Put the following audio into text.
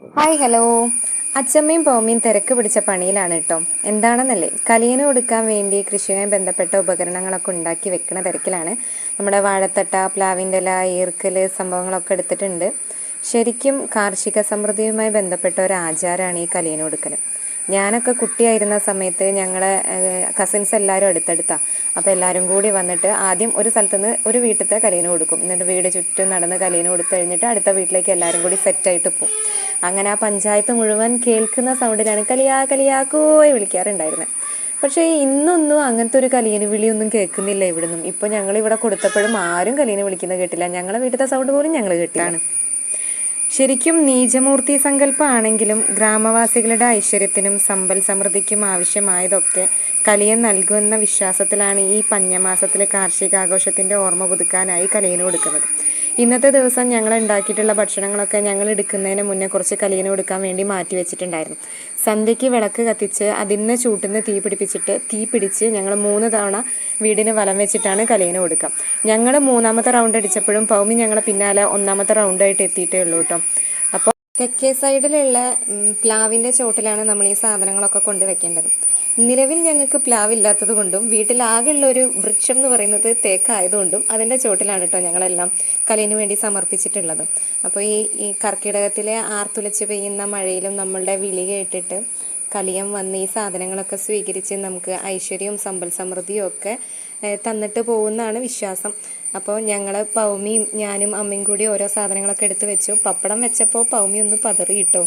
Hi hello അച്ചമ്മയും പൗമ്മയും തിരക്ക് പിടിച്ച പണിയിലാണ് കേട്ടോ എന്താണെന്നല്ലേ? കലീന കൊടുക്കാൻ വേണ്ടി കൃഷിയുമായി ബന്ധപ്പെട്ട ഉപകരണങ്ങളൊക്കെ ഉണ്ടാക്കി വെക്കുന്ന തിരക്കിലാണ്. നമ്മുടെ വാഴത്തട്ട പ്ലാവിന്റെ ഇല ഈർക്കൽ സംഭവങ്ങളൊക്കെ എടുത്തിട്ടുണ്ട്. ശരിക്കും കാർഷിക സമൃദ്ധിയുമായി ബന്ധപ്പെട്ട ഒരു ആചാരമാണ് ഈ കലീന കൊടുക്കൽ ഞാനൊക്കെ കുട്ടിയായിരുന്ന സമയത്ത് ഞങ്ങളെ കസിൻസ് എല്ലാവരും അടുത്തടുത്താണ് അപ്പോൾ എല്ലാവരും കൂടി വന്നിട്ട് ആദ്യം ഒരു സ്ഥലത്തുനിന്ന് ഒരു വീട്ടിലത്തെ കലീന കൊടുക്കും. എന്നിട്ട് വീട് ചുറ്റും നടന്ന് കലീന കൊടുത്തു കഴിഞ്ഞിട്ട് അടുത്ത വീട്ടിലേക്ക് എല്ലാവരും കൂടി സെറ്റായിട്ട് പോകും അങ്ങനെ ആ പഞ്ചായത്ത് മുഴുവൻ കേൾക്കുന്ന സൗണ്ടിലാണ് കലിയാ കലിയാ കോയി വിളിക്കാറുണ്ടായിരുന്നത് പക്ഷേ ഇന്നൊന്നും അങ്ങനത്തെ ഒരു കലീന വിളിയൊന്നും കേൾക്കുന്നില്ല ഇവിടുന്നും. ഇപ്പോൾ ഞങ്ങൾ ഇവിടെ കൊടുത്തപ്പോഴും ആരും കലീനെ വിളിക്കുന്നത് കേട്ടില്ല. ഞങ്ങളെ വീട്ടിലത്തെ സൗണ്ട് പോലും ഞങ്ങൾ കേട്ടിലാണ് ശരിക്കും നീചമൂർത്തി സങ്കല്പമാണെങ്കിലും ഗ്രാമവാസികളുടെ ഐശ്വര്യത്തിനും സമ്പൽ സമൃദ്ധിക്കും ആവശ്യമായതൊക്കെ കലിയൻ നൽകുമെന്ന വിശ്വാസത്തിലാണ് ഈ പഞ്ഞമാസത്തിലെ കാർഷികാഘോഷത്തിന്റെ ഓർമ്മ പുതുക്കാനായി കലിയന് കൊടുക്കുന്നത്. ഇന്നത്തെ ദിവസം ഞങ്ങൾ ഉണ്ടാക്കിയിട്ടുള്ള ഭക്ഷണങ്ങളൊക്കെ ഞങ്ങൾ എടുക്കുന്നതിന് മുന്നേ കുറച്ച് കലീന കൊടുക്കാൻ വേണ്ടി മാറ്റി വെച്ചിട്ടുണ്ടായിരുന്നു. സന്ധ്യയ്ക്ക് വിളക്ക് കത്തിച്ച് അതിന്ന് ചൂട്ടുന്ന തീ പിടിപ്പിച്ചിട്ട് തീ പിടിച്ച് ഞങ്ങൾ മൂന്ന് തവണ വീടിന് വലം വെച്ചിട്ടാണ് കലീന കൊടുക്കുക. ഞങ്ങൾ മൂന്നാമത്തെ റൗണ്ട് അടിച്ചപ്പോഴും പൗമി ഞങ്ങളെ പിന്നാലെ ഒന്നാമത്തെ റൗണ്ടായിട്ട് എത്തിയിട്ടേ ഉള്ളൂ കേട്ടോ. തെക്കേ സൈഡിലുള്ള പ്ലാവിന്റെ ചോട്ടിലാണ് നമ്മൾ ഈ സാധനങ്ങളൊക്കെ കൊണ്ടുവയ്ക്കേണ്ടത്. നിലവിൽ ഞങ്ങൾക്ക് പ്ലാവില്ലാത്തത് കൊണ്ടും വീട്ടിലാകെയുള്ള ഒരു വൃക്ഷം എന്ന് പറയുന്നത് തേക്കായതുകൊണ്ടും അതിന്റെ ചോട്ടിലാണ് കേട്ടോ ഞങ്ങളെല്ലാം കലയിന് വേണ്ടി സമർപ്പിച്ചിട്ടുള്ളത്. അപ്പോൾ ഈ ഈ കർക്കിടകത്തിലെ ആർത്തുലച്ച് പെയ്യുന്ന മഴയിലും നമ്മളുടെ വിളി കേട്ടിട്ട് കലിയം വന്ന് ഈ സാധനങ്ങളൊക്കെ സ്വീകരിച്ച് നമുക്ക് ഐശ്വര്യവും സമ്പൽ സമൃദ്ധിയും ഒക്കെ തന്നിട്ട് പോകുന്നതാണ് വിശ്വാസം. അപ്പോൾ ഞങ്ങൾ പൗമിയും ഞാനും അമ്മയും കൂടി ഓരോ സാധനങ്ങളൊക്കെ എടുത്ത് വെച്ചു. പപ്പടം വെച്ചപ്പോൾ പൗമി ഒന്ന് പതറി കിട്ടോ